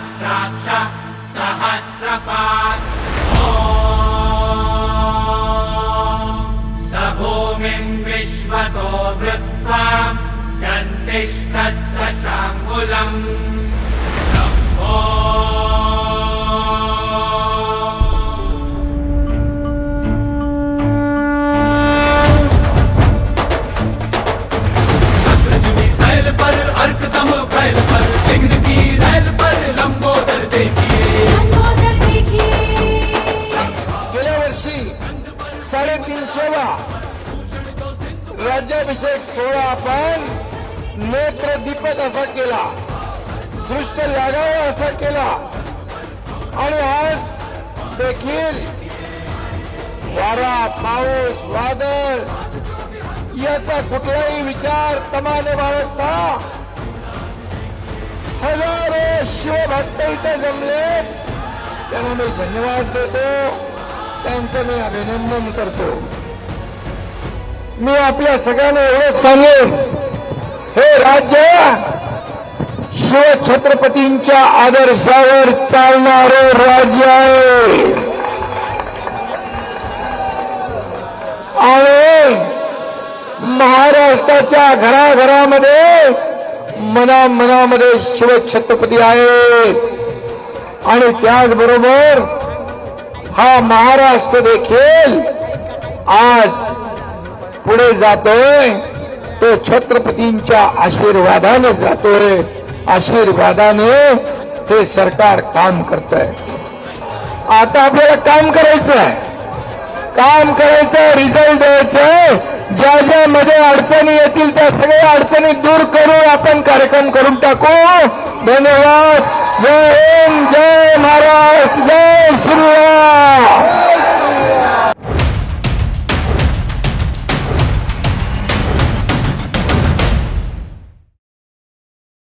सहस्राक्ष सहस्रपात् स भूमिम् विश्वतो वृत्त्वा यन्तिष्ठद्दशाङ्गुलम् साडेतीनशेवा राज्याभिषेक सोहळा आपण नेत्र दीपक असा केला. दृष्ट लागावा असा केला. आणि आज देखील वारा पाऊस वादळ याचा कुठलाही विचार तमाने बाळगता. हजारो शिवभक्त इथे जमले त्यांना मी धन्यवाद देतो. त्यांचं मी अभिनंदन करतो. मी आपल्या सगळ्यांना एवढंच सांगेन हे राज्य शिवछत्रपतींच्या आदर्शावर चालणारं राज्य आहे. आणि महाराष्ट्राच्या घराघरामध्ये मना मनामध्ये शिवछत्रपती आहेत. आणि त्याचबरोबर हा महाराष्ट्र देखील आज पुढे जातोय. तो छत्रपतींच्या आशीर्वादाने जातोय. आशीर्वादाने ते सरकार काम करत आता आपल्याला काम करायचं आहे काम करायचं रिझल्ट द्यायचं ज्या ज्या मध्ये अडचणी येतील त्या सगळ्या अडचणी दूर करून आपण कार्यक्रम करून टाकू. धन्यवाद. जय